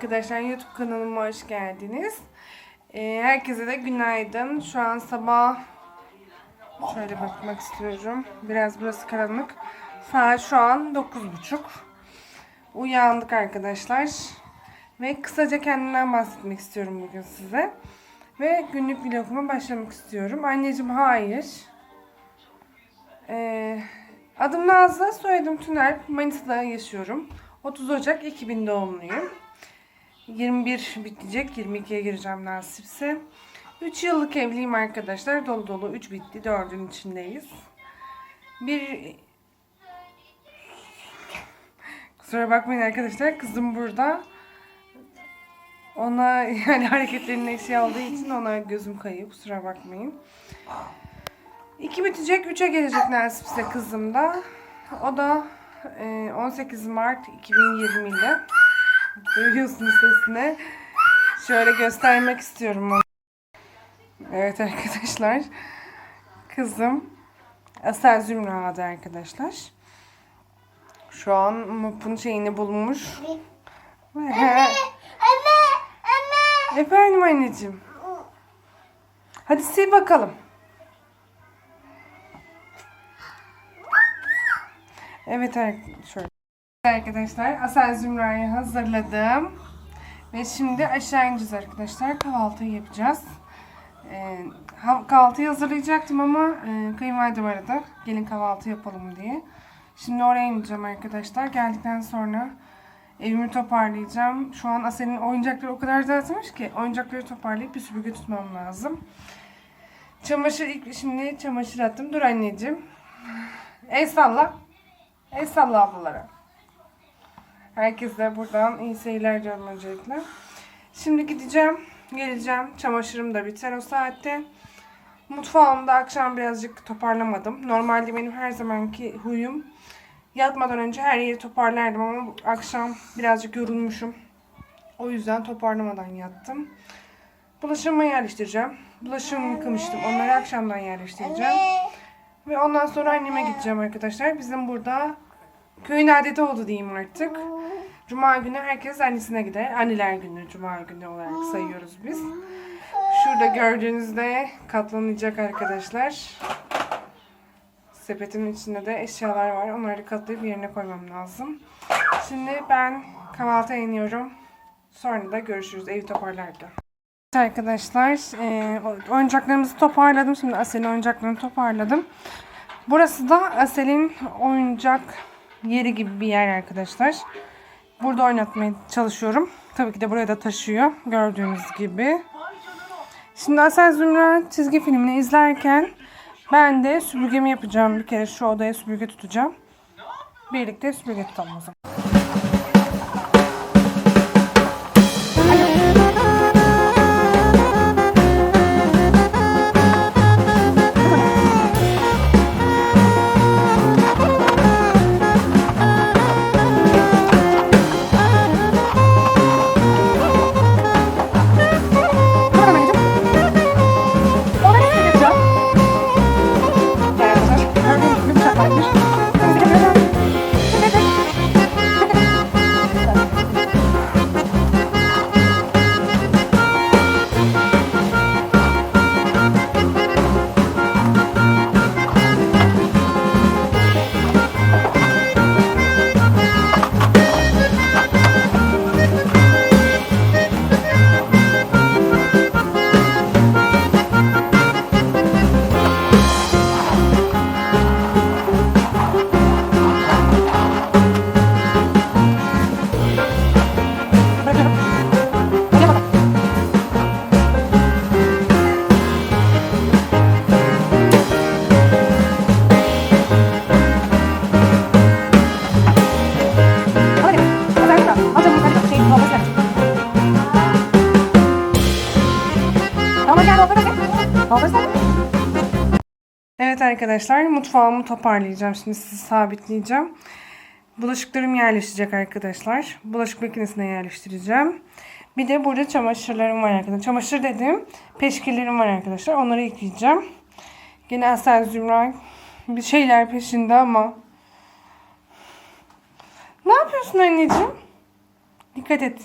arkadaşlar YouTube kanalıma hoş geldiniz. Ee, herkese de günaydın. Şu an sabah şöyle bakmak istiyorum. Biraz burası karanlık. Saat şu an 9.30. Uyandık arkadaşlar. Ve kısaca kendimden bahsetmek istiyorum bugün size. Ve günlük vloguma başlamak istiyorum. Anneciğim hayır. Ee, adım Nazlı, soyadım Tüner. Manisa'da yaşıyorum. 30 Ocak 2000 doğumluyum. 21 bitecek, 22'ye gireceğim nasipse. 3 yıllık evliyim arkadaşlar. Dolu dolu 3 bitti, 4'ün içindeyiz. Bir Kusura bakmayın arkadaşlar, kızım burada. Ona yani hareketlerinin eşi aldığı için ona gözüm kayıyor. Kusura bakmayın. 2 bitecek, 3'e gelecek nasipse kızım da. O da e, 18 Mart 2020'de. Duyuyorsunuz sesini. Şöyle göstermek istiyorum onu. Evet arkadaşlar. Kızım Asel Zümra adı arkadaşlar. Şu an Mup'un şeyini bulmuş. Anne, anne. Efendim anneciğim. Hadi sil bakalım. Evet şöyle. Arkadaşlar Asel Zümra'yı hazırladım. Ve şimdi aşağı ineceğiz arkadaşlar. Kahvaltıyı yapacağız. Ee, kahvaltıyı hazırlayacaktım ama e, kayınvalidem aradı. Gelin kahvaltı yapalım diye. Şimdi oraya ineceğim arkadaşlar. Geldikten sonra evimi toparlayacağım. Şu an Asel'in oyuncakları o kadar dağıtmış ki oyuncakları toparlayıp bir süpürge tutmam lazım. Çamaşır ilk şimdi çamaşır attım. Dur anneciğim. El salla. El salla ablalara. Herkese buradan iyi seyirler diyorum öncelikle. Şimdi gideceğim. Geleceğim. Çamaşırım da biter o saatte. Mutfağımda akşam birazcık toparlamadım. Normalde benim her zamanki huyum yatmadan önce her yeri toparlardım ama akşam birazcık yorulmuşum. O yüzden toparlamadan yattım. Bulaşığımı yerleştireceğim. Bulaşığımı yıkamıştım. Onları akşamdan yerleştireceğim. Ve ondan sonra anneme gideceğim arkadaşlar. Bizim burada köyün adeti oldu diyeyim artık. Cuma günü herkes annesine gider. Anneler günü Cuma günü olarak sayıyoruz biz. Şurada gördüğünüzde katlanacak arkadaşlar. Sepetimin içinde de eşyalar var. Onları katlayıp yerine koymam lazım. Şimdi ben kahvaltıya iniyorum. Sonra da görüşürüz. Evi toparlarken. Arkadaşlar e, oyuncaklarımızı toparladım. Şimdi Asel'in oyuncaklarını toparladım. Burası da Asel'in oyuncak yeri gibi bir yer arkadaşlar. Burada oynatmaya çalışıyorum. Tabii ki de buraya da taşıyor. Gördüğünüz gibi. Şimdi Asel Zümra çizgi filmini izlerken ben de süpürgemi yapacağım. Bir kere şu odaya süpürge tutacağım. Birlikte süpürge tutalım o zaman. arkadaşlar mutfağımı toparlayacağım. Şimdi sizi sabitleyeceğim. Bulaşıklarım yerleşecek arkadaşlar. Bulaşık makinesine yerleştireceğim. Bir de burada çamaşırlarım var arkadaşlar. Çamaşır dedim. Peşkillerim var arkadaşlar. Onları yıkayacağım. Yine Asel Zümra bir şeyler peşinde ama. Ne yapıyorsun anneciğim? Dikkat et.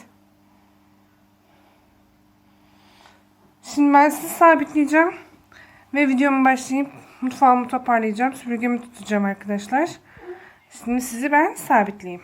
Şimdi ben sizi sabitleyeceğim. Ve videomu başlayıp mutfağımı toparlayacağım. Süpürgemi tutacağım arkadaşlar. Şimdi sizi ben sabitleyeyim.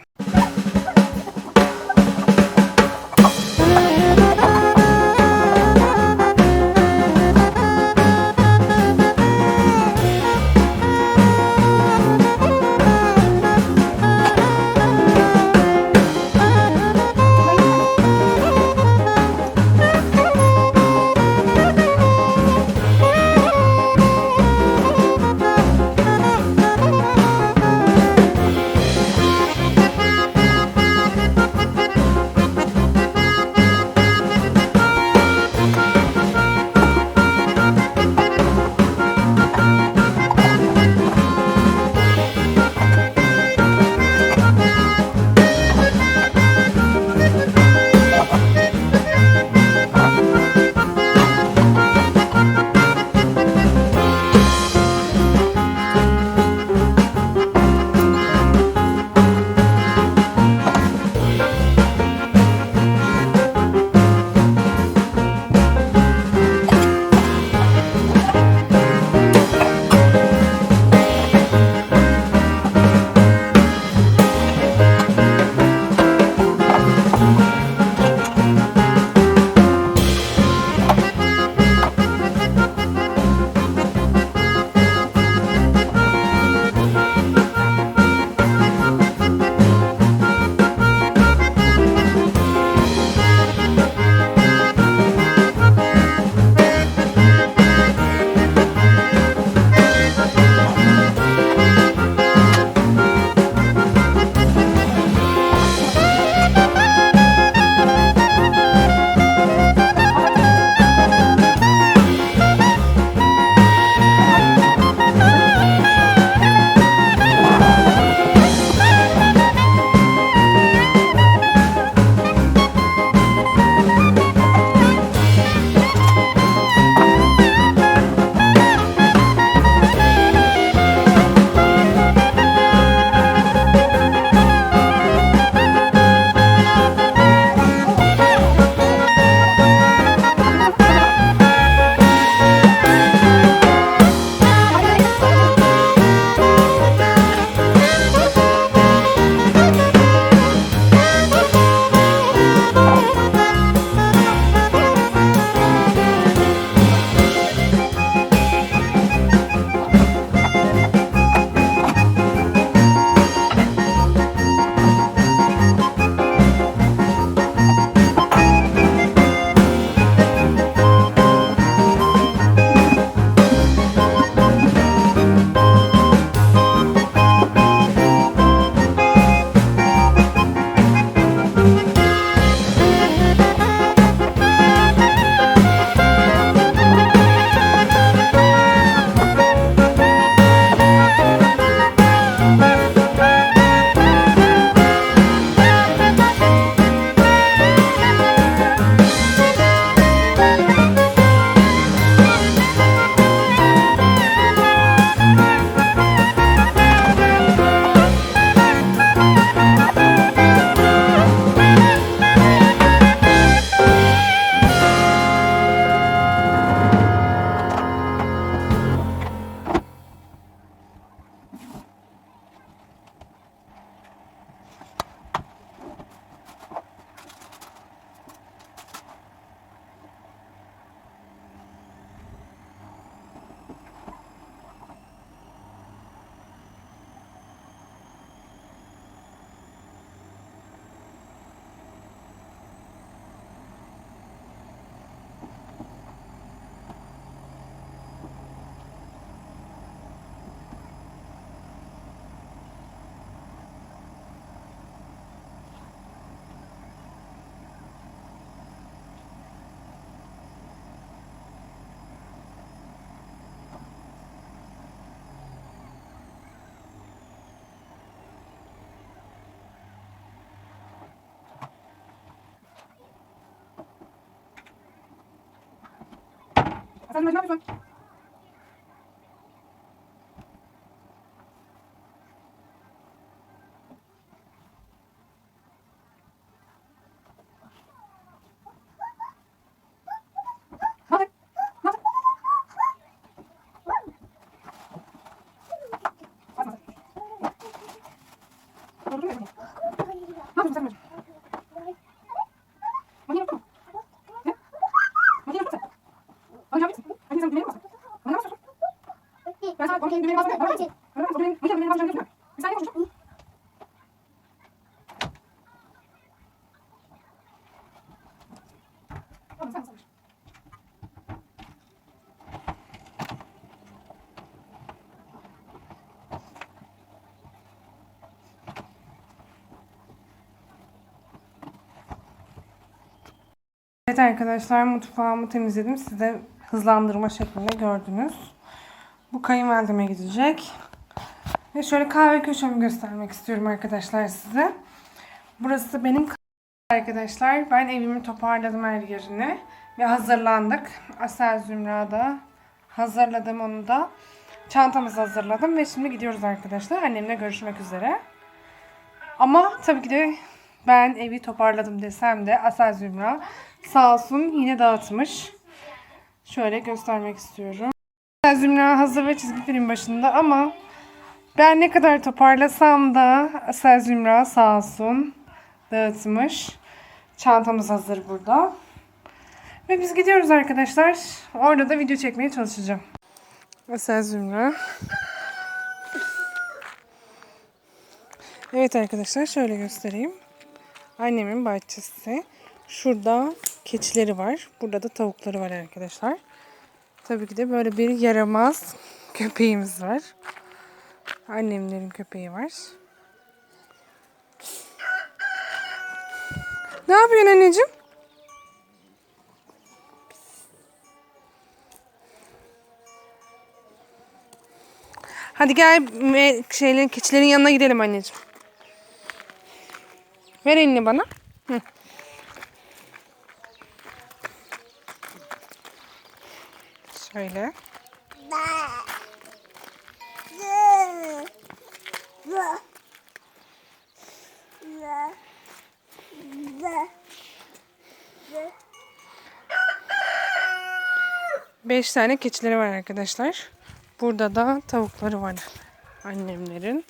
Sen ne yapıyorsun? Hadi. Evet arkadaşlar mutfağımı temizledim. Size hızlandırma şeklinde gördünüz. Bu kayınvalideme gidecek. Ve şöyle kahve köşemi göstermek istiyorum arkadaşlar size. Burası benim arkadaşlar. Ben evimi toparladım her yerini. Ve hazırlandık. Asel Zümra'da hazırladım onu da. Çantamızı hazırladım ve şimdi gidiyoruz arkadaşlar. Annemle görüşmek üzere. Ama tabii ki de ben evi toparladım desem de Asel Zümra sağ olsun yine dağıtmış. Şöyle göstermek istiyorum. Zümra hazır ve çizgi film başında ama ben ne kadar toparlasam da Asel Zümra sağ olsun dağıtmış. Çantamız hazır burada. Ve biz gidiyoruz arkadaşlar. Orada da video çekmeye çalışacağım. Asel Zümra. Evet arkadaşlar şöyle göstereyim. Annemin bahçesi. Şurada keçileri var. Burada da tavukları var arkadaşlar. Tabii ki de böyle bir yaramaz köpeğimiz var. Annemlerin köpeği var. Ne yapıyorsun anneciğim? Hadi gel şeylerin keçilerin yanına gidelim anneciğim. Ver elini bana. Şöyle. Beş tane keçileri var arkadaşlar. Burada da tavukları var annemlerin.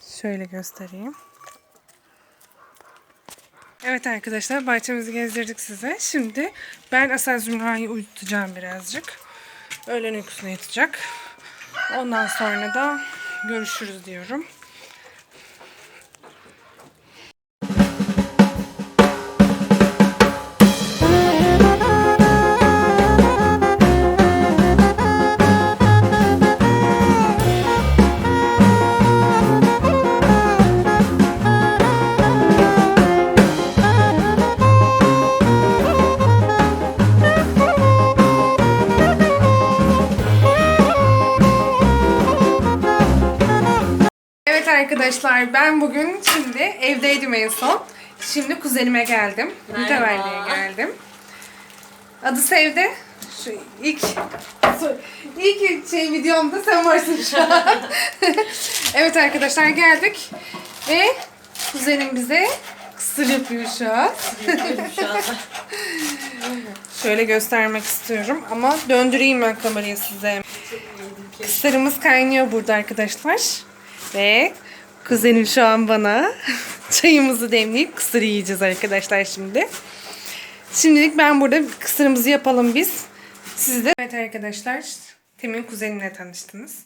Şöyle göstereyim. Evet arkadaşlar bahçemizi gezdirdik size. Şimdi ben Asel Zümra'yı uyutacağım birazcık. Öğlen uykusuna yatacak. Ondan sonra da görüşürüz diyorum. Bugün şimdi evdeydim en son. Şimdi kuzenime geldim. Mütevelli'ye geldim. Adı Sevde. Şu ilk ilk şey videomda sen varsın şu an. evet arkadaşlar geldik ve kuzenim bize kısır yapıyor şu an. Şöyle göstermek istiyorum ama döndüreyim ben kamerayı size. Kısırımız kaynıyor burada arkadaşlar. Ve kuzenim şu an bana çayımızı demleyip kısır yiyeceğiz arkadaşlar şimdi. Şimdilik ben burada kısırımızı yapalım biz. Siz de... Evet arkadaşlar. Temin kuzenimle tanıştınız.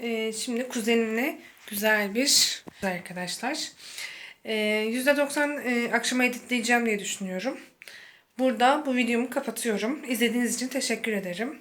Ee, şimdi kuzenimle güzel bir arkadaşlar. Ee, %90 e, akşama editleyeceğim diye düşünüyorum. Burada bu videomu kapatıyorum. İzlediğiniz için teşekkür ederim.